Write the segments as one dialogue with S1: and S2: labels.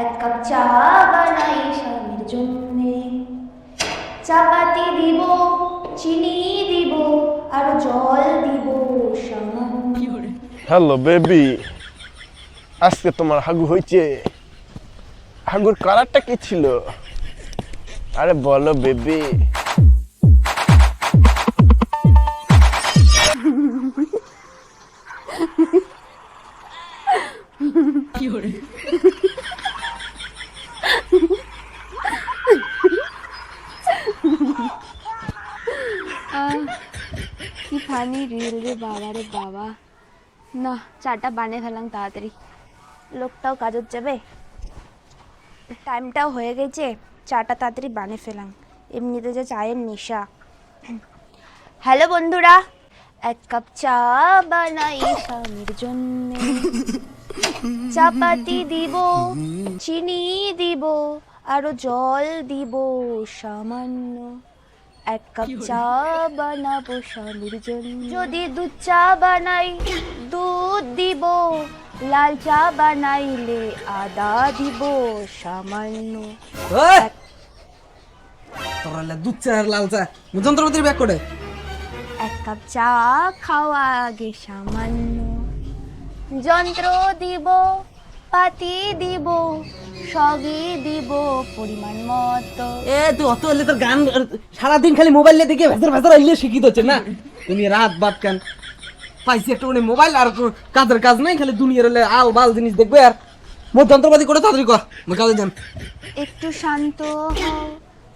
S1: এক কাপ চা বানাই স্বামীর জন্যে। চাপাতি দিব চিনি দিব আর জল দিব সামান্য।
S2: হ্যালো বেবি আজকে তোমার হাগু হয়েছে। হাগুর কালারটা কি ছিল? আরে বলো বেবি।
S1: রিল রে বাবা। রে বাবা না, চাটা বানিয়ে ফেলাম তাড়াতাড়ি। লোকটাও কাজত যাবে টাইমটাও হয়ে গেছে, চাটা তাড়াতাড়ি বানিয়ে ফেলাম। এমনিতে যে চায়ের নেশা। হ্যালো বন্ধুরা, এক কাপ চা বানাই স্বামীর জন্যে। চাপাতি দিব, চিনি দিব, আরও জল দিব সামান্য। এক কাপ চা বানাবো স্বামীর জন্য। যদি দুধ চা বানাই দুধ দিব। লাল চা বানাইলে আদা দিব সামান্য।
S3: তোরা দুধ চা আর লাল চা। যন্ত্রপাতির ব্যাগ করে
S1: এক কাপ চা খাওয়া আগে সামান্য। যন্ত্র দিব পাতি দিব। সবই দিব পরিমাণ মতো।
S3: এ তুই অত হলে তোর গান সারাদিন খালি মোবাইল দেখে ভেসার ভেসার আইলে শিখিত হচ্ছে না? তুমি রাত বাদ কেন? পাইছি একটা মানে মোবাইল আর কাজের কাজ নাই খালি দুনিয়ার হলে আল বাল জিনিস দেখবে আর। মোর যন্ত্রপাতি করে তাড়াতাড়ি কর মই কাজে যান
S1: একটু শান্ত হও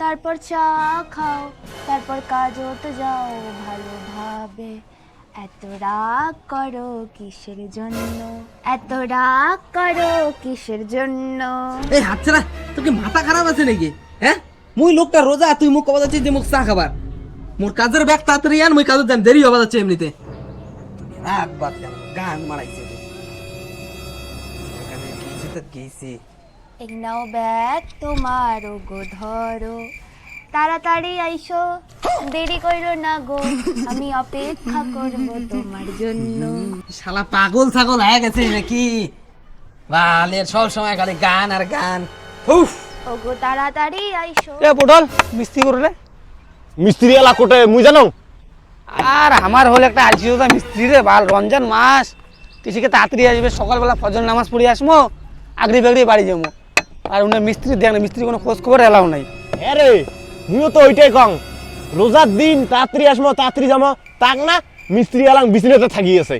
S1: তারপর চা খাও তারপর কাজতে যাও ভালোভাবে। এত রাগ করো কিসের জন্য? এত রাগ করো কিসের জন্য?
S3: এই হাত ছাড়া তোর কি মাথা খারাপ আছে নাকি? হ্যাঁ? মুই লোকটা রোজা তুই মুখ কবা যাচ্ছিস যে মুখ চা খাবার। মোর কাজের ব্যাগ তাড়াতাড়ি আন মুই কাজে যান দেরি হবা যাচ্ছে এমনিতে। রাত বাদ কেন গান মারাইছে। এখানে গেছি তো গেছি।
S1: এক নাও ব্যাগ তোমার গো ধরো। তাড়াতাড়ি আইসো। দেরি করো না গো আমি অপেক্ষা করব তোমার জন্য।
S3: শালা পাগল ছাগল হয়ে গেছে নাকি? বালের সব সময় খালি গান আর গান। উফ!
S1: ওগো তাড়াতাড়ি আইসো।
S4: এ পটল মিস্ত্রি করে রে
S2: মিস্ত্রি এলা কোটে মুই জানো?
S4: আর আমার হলে একটা আলসিদা মিস্ত্রি রে বাল রমজান মাস। কৃষিকে তাড়াতাড়ি আসবে সকালবেলা ফজর নামাজ পড়ে আসব আগড়ি বাগড়ি বাড়ি যাব। আর উনি মিস্ত্রি দেখ না মিস্ত্রি কোনো খোঁজ খবর এলাও নাই।
S2: হ্যাঁ রে। মুইও তো ওইটাই কং। রোজার দিন তাড়াতাড়ি আসব তাড়াতাড়ি যাব। তাক না মিস্ত্রি এলাম বিছনাতে থাকি আছে।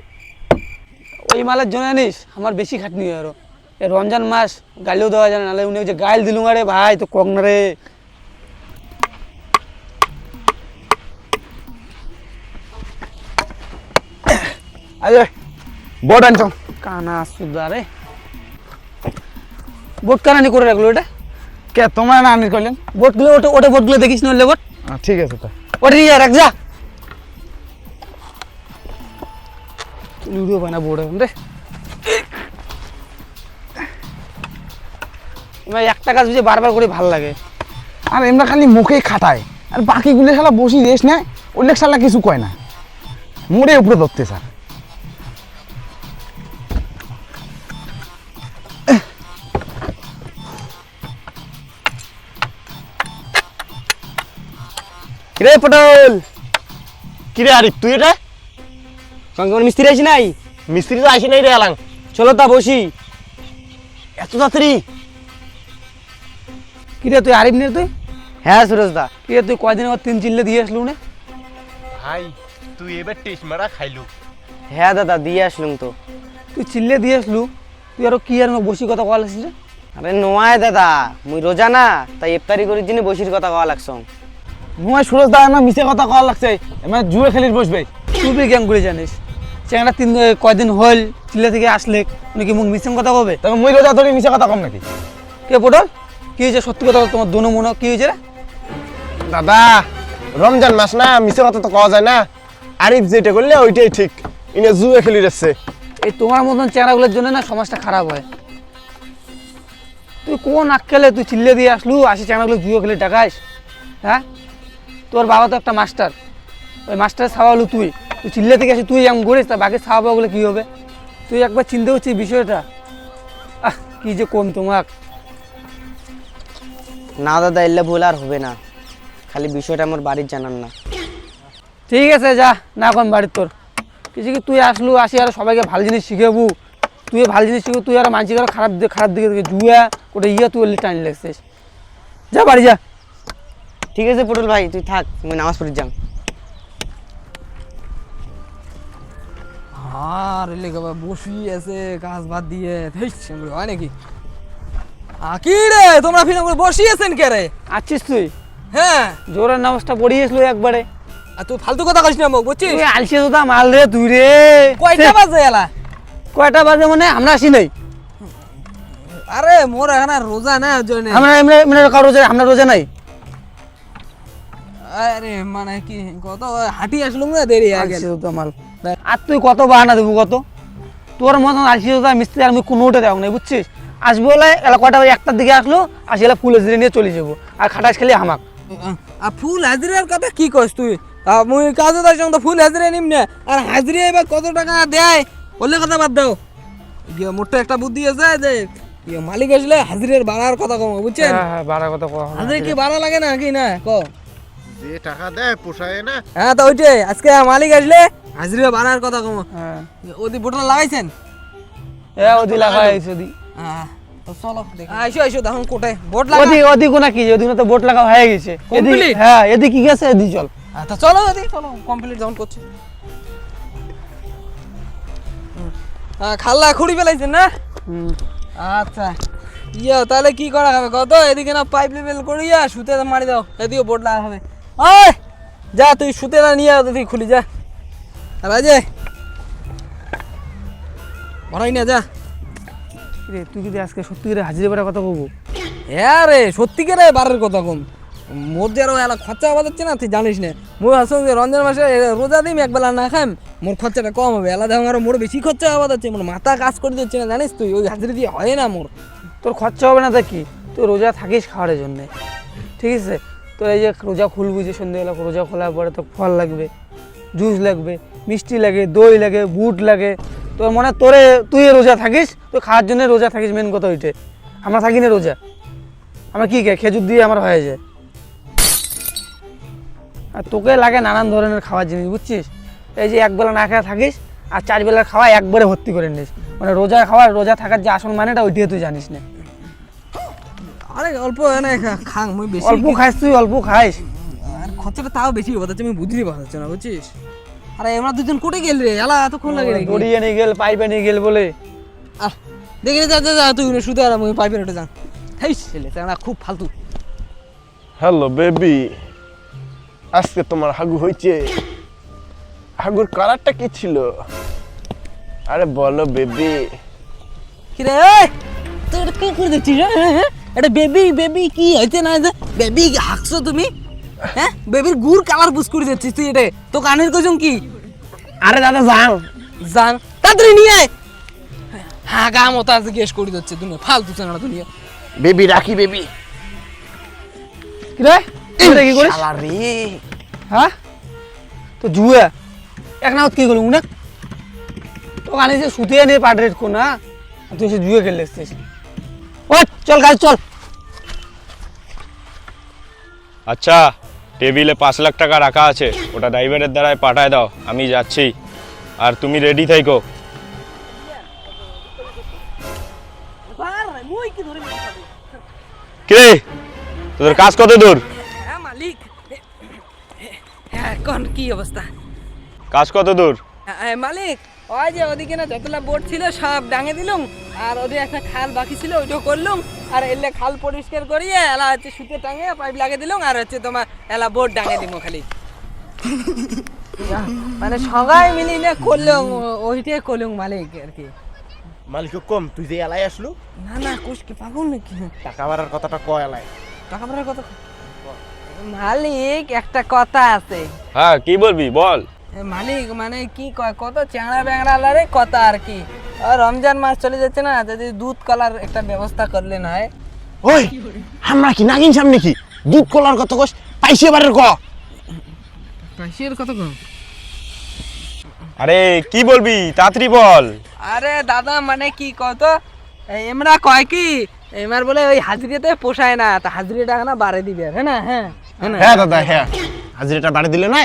S4: ওই মালের জন্য জানিস আমার বেশি খাটনি হয় আরও। এ রমজান মাস গালিও দেওয়া যায় না নাহলে উনি ওই যে গাইল দিলুম আরে ভাই তো কক না রে।
S2: আরে বড় আনছ
S4: কানা সুদা রে। বোট কানানি করে রাখল এটা?
S2: কে তোমার না আনি কইলেন?
S4: বোটগুলো ওটা ওটা বোটগুলো দেখিস না বোট
S2: ঠিক আছে তো।
S4: ওটা নিয়ে রাখ যা। লুডো বানা বোর্ড রে এবার একটা কাজ বুঝে বারবার করে ভালো লাগে।
S5: আর এমরা খালি মুখেই খাটায়। আর বাকিগুলো শালা বসি রেস নেয় উল্লেখ শালা কিছু কয় না। মোড়ে উপরে ধরতে স্যার।
S4: রে পটল?
S2: কিরে আরিফ তুই এটা?
S4: সঙ্গে কোনো মিস্ত্রি আছি নাই?
S2: মিস্ত্রি তো আসি নাই রে এলাং।
S4: চলো তা বসি।
S2: এত তাড়াতাড়ি?
S4: কিরে তুই আরিফ নে তুই? হ্যাঁ সুরজ দা কিরে তুই কয়দিন আবার তিন চিল্লে দিয়ে আসলু না?
S2: ভাই তুই এবার টেস্ট মারা খাইলু
S6: হ্যাঁ দাদা দিয়ে আসলুম তো।
S4: তুই চিল্লে দিয়ে আসলু তুই আরও কি আর বসি কথা কল আসিস রে?
S6: আরে নোয়ায় দাদা। মুই রোজা না তাই ইফতারি করির জন্য বসির কথা কওয়া লাগছ
S5: নুয়ায় সুরজ দা না মিশে কথা কওয়া লাগছে। এবার জুয়ে খেলির বসবে।
S4: তুই জ্ঞান করে জানিস চ্যাংড়া তিন কয়দিন হল চিল্লে থেকে আসলে উনি কি মুখ মিসিং কথা কবে?
S5: তবে মুই রোজা ধরে মিশে কথা কম নাকি?
S4: কে পটল? কি হয়েছে সত্যি কথা তোমার দোনো মনো কি হয়েছে
S2: দাদা রমজান মাস না মিছে কথা তো কওয়া যায় না। আরিফ যেটা করলে ওইটাই ঠিক। ইনে জুয়ে খেলি যাচ্ছে
S4: এই তোমার মতন চেহারাগুলোর জন্য না সমাজটা খারাপ হয়। তুই কোন আক্কেলে তুই চিল্লে দিয়ে আসলু আসি চেহারাগুলো জুয়ো খেলে টাকাইস হ্যাঁ তোর বাবা তো একটা মাস্টার। ওই মাস্টারের ছাওয়ালু তুই। তুই চিল্লে থেকে আসি তুই এমন করিস তা বাকি ছাওয়াগুলো কী হবে? তুই একবার চিন্তা করছিস বিষয়টা? আহ কি যে কম তোমাক।
S6: না দাদা এলে ভুল আর হবে না। খালি বিষয়টা আমার বাড়ির জানান না।
S4: ঠিক আছে যা না কোন বাড়ির তোর। কিছু কি তুই আসলু আসি আর সবাইকে ভালো জিনিস শিখাবু। তুই ভালো জিনিস শিখবু তুই আর মানসিক আরও খারাপ খারাপ দিকে জুয়া ওটা ইয়ে তুই টানি লাগছিস। যা বাড়ি যা।
S6: ঠিক আছে পটল ভাই তুই থাক আমি নামাজ পড়ি যাম।
S3: আর বসি আছে কাজ বাদ দিয়ে। হয় নাকি? আ, রে তোমরা ফিরে করে বসিয়েছেন কে রে?
S4: আছিস তুই?
S3: হ্যাঁ।
S4: জোরের নামাজটা পড়িয়েছিল একবারে।
S3: আর তুই ফালতু কথা কইস না মোক বুঝছিস?
S4: তুই আলসি মাল রে তুই রে।
S3: কয়টা বাজে এলা?
S4: কয়টা বাজে মানে আমরা আসি নাই।
S3: আরে মোর এখন রোজা না জন্য।
S4: আমরা এমনি এমনি কারও রোজা আমরা রোজা নাই।
S3: আরে মানে কি কত হাঁটি আসলুম না দেরি আগে
S4: তোতা মাল। আর তুই কত বাহানা দেবো কত? তোর মতন আলসি তোতা মিস্ত্রি আমি নাই বুঝছিস? আসব বলে এলা বাজে একটার দিকে আসলো আসি এলা ফুল এসে নিয়ে চলে যাব। আর খাটাস খেলে হামাক।
S3: আর ফুল হাজিরার কথা কি কস তুই? মুই কাজে তার সঙ্গে তো ফুল হাজিরা নিম না। আর হাজিরা এবার কত টাকা দেয়? বললে কথা বাদ দাও। মোটে একটা বুদ্ধি আছে যে ইয়ে মালিক আসলে হাজিরের বাড়ার কথা কম বুঝছেন?
S4: হ্যাঁ হ্যাঁ কথা কওয়া হবে।
S3: কি বাড়া লাগে না কি না? ক।
S2: যে টাকা দেয় পোষায় না।
S3: হ্যাঁ তো ওইটাই। আজকে মালিক আসলে হাজিরা বাড়ার কথা কম।
S4: হ্যাঁ।
S3: ওদি বোটল লাগাইছেন? হ্যাঁ চলো দেখি। আইসো আইসো দেখুন কোটায় বোট লাগা
S4: ওদি কি? ওদি তো বোট লাগা হয়ে গেছে। এদি
S3: Complete?
S4: হ্যাঁ এদি কি গেছে? এদি চল।
S3: হ্যাঁ, তো চলো কমপ্লিট করছে। হ্যাঁ, খাল্লা খুঁড়ি ফেলাইছেন না?
S4: হুম।
S3: আচ্ছা। ইয়া তাহলে কি করা হবে? কত? এদিকে না পাইপ লেভেল করিয়া সুতে মারি দাও। এদিকে বোর্ড লাগা হবে। ওই যা তুই সুতে না নিয়ে তুই খুলি যা। রাজে ভরাই না যা।
S4: রে তুই যদি আজকে সত্যি করে হাজিরে বেড়ার কথা বলব
S3: হ্যাঁ রে সত্যিকারে বারের কথা কম। মোর যে আরও এলা খরচা বাজাচ্ছে না তুই জানিস না। মোর আসলে যে রমজান মাসে রোজা দিম একবেলা না খাম মোর খরচাটা কম হবে। এলা দেখো আরও মোর বেশি খরচা বাজাচ্ছে মোর মাথা কাজ করে দিচ্ছে না জানিস তুই? ওই হাজিরি দিয়ে হয় না মোর।
S4: তোর খরচা হবে না তা কি? তুই রোজা থাকিস খাওয়ার জন্যে। ঠিক আছে? তোর এই যে রোজা খুলবি যে সন্ধ্যেবেলা রোজা খোলার পরে তো ফল লাগবে, জুস লাগবে, মিষ্টি লাগে, দই লাগে, বুট লাগে। তোর মনে তোরে, তুই রোজা থাকিস? তুই খাওয়ার জন্য রোজা থাকিস মেন কথা ওইটে আমরা থাকি না রোজা। আমরা কী খাই? খেজুর দিয়ে আমার হয়ে যায়। আর তোকে লাগে নানান ধরনের খাওয়ার জিনিস, বুঝছিস? এই যে একবেলা না খেয়ে থাকিস, আর চার বেলার খাওয়া একবারে ভর্তি করে নিস। মানে রোজা খাওয়ার রোজা থাকার যে আসল মানেটা ওইটাই তুই জানিস না।
S3: আরে অল্প এনে খাং মুই বেশি
S4: অল্প খাইস তুই অল্প খাইস।
S3: আর খরচাটা তাও বেশি বাজাচ্ছে আমি বুঝলি বাজাচ্ছে না বুঝছিস? আরে আমরা দুজন কোটে গেল রে এলা এতক্ষণ লাগে রে
S4: দড়িয়ে নিয়ে গেল পাইপে নিয়ে গেল বলে।
S3: আহ দেখি যা যা যা তুই শুতে আর আমি পাইপের ওটা যা। হেই ছেলে তারা খুব ফালতু।
S2: হ্যালো বেবি আজকে তোমার হাগু হয়েছে হাগুর কালারটা কি ছিল? আরে বলো বেবি
S3: কিরে এই তুই কি করে দিচ্ছিস হ্যাঁ, হ্যাঁ? এটা বেবি বেবি কি হয়েছে না বেবি হাঁকছো তুমি? হ্যাঁ? বেবির গুড় কালার করে দিচ্ছিস তুই এটা। তো কানের কজন কি?
S4: আরে দাদা যাও
S3: জান তাড়াতাড়ি নিয়ে আয়। হ্যাঁ গা মতো আজ জিজ্ঞেস করে দিচ্ছে তুমি ফালতু দুনিয়া।
S2: বেবি রাখি বেবি।
S4: কি রে এটা কি করিস?
S2: শালা রে।
S4: হ্যাঁ? তো জুয়া। এক কি করলুম না তো কানে যে সুতিয়ে নিয়ে পাট রেট কর না। তুই সে জুয়ে খেলে এসছিস। ও চল গাছ চল।
S7: আচ্ছা টেবিলে পাঁচ লাখ টাকা রাখা আছে ওটা ড্রাইভারের দ্বারাই পাঠায় দাও আমি যাচ্ছি। আর তুমি রেডি থাইকো। কে তোদের কাজ কত দূর?
S3: হ্যাঁ মালিক। হ্যাঁ কোন কি অবস্থা?
S7: কাজ কত দূর?
S3: হ্যাঁ, মালিক ওই যে ওদিকে না যতলা বোর্ড ছিল সব ডাঙে দিলুম। আর ওদের একটা খাল বাকি ছিল ওইটাও করলুম। আর এলে খাল পরিষ্কার করিয়ে এলা হচ্ছে সুতে টাঙে পাইপ লাগিয়ে দিলুম আর হচ্ছে তোমার এলা বোর্ড ডাঙে দিব খালি। মানে সবাই মিলিয়ে করলুম ওইটাই করলুম মালিক আর কি।
S2: মালিক কম তুই যে এলাই আসলু?
S3: না না কোষ কি পাগল নাকি?
S2: টাকা বাড়ার কথাটা কয় এলাই?
S3: টাকা পয়সার কথা মালিক একটা কথা আছে।
S7: হ্যাঁ কি বলবি বল।
S3: মালিক মানে কি কয় কত চ্যাংড়া ব্যাংড়া লারে কথা আর কি। রমজান মাস চলে যাচ্ছে না যদি দুধ কলার একটা ব্যবস্থা করলে না
S2: ওই আমরা কি নাগিন সামনে কি? দুধ কলার কত কস পাইছে বারের ক?
S3: পাইসের কত
S7: আরে কি বলবি? তাড়াতাড়ি বল।
S3: আরে দাদা মানে কি কত এমরা কয় কি? এবার বলে ওই হাজিরিতে পোষায় না তা হাজিরি টাকা না বাড়ে দিবে হ্যাঁ না? হ্যাঁ হ্যাঁ
S2: হ্যাঁ দাদা হ্যাঁ। হাজিরাটা বাড়ি দিলে না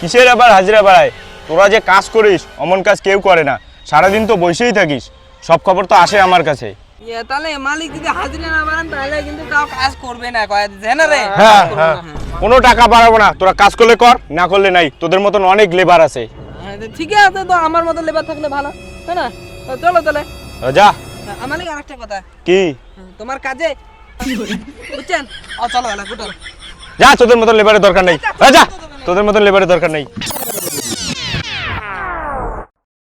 S7: কিসের আবার হাজিরা বাড়ায়? তোরা যে কাজ করিস অমন কাজ কেউ করে না। সারাদিন তো বসেই থাকিস। সব খবর তো আসে আমার কাছে।
S3: ইয়ে, তাহলে মালিক যদি হাজিরা না বাড়ান তাহলে কিন্তু তাও কাজ করবে না কয় হ্যাঁ না রে?
S2: হ্যাঁ হ্যাঁ
S7: কোনো টাকা বাড়াবো না। তোরা কাজ করলে কর না করলে নাই। তোদের মতন অনেক লেবার আছে।
S3: ঠিক আছে তো আমার মতো লেবার থাকলে ভালো না? চলো তাহলে।
S7: যা।
S3: আমার আরেকটা কথা।
S7: কি?
S3: তোমার কাজে? বুঝছেন? ও চলো
S7: যা তোদের মতন লেবারের দরকার নেই। যা। তোদের মতন লেবারের দরকার নেই।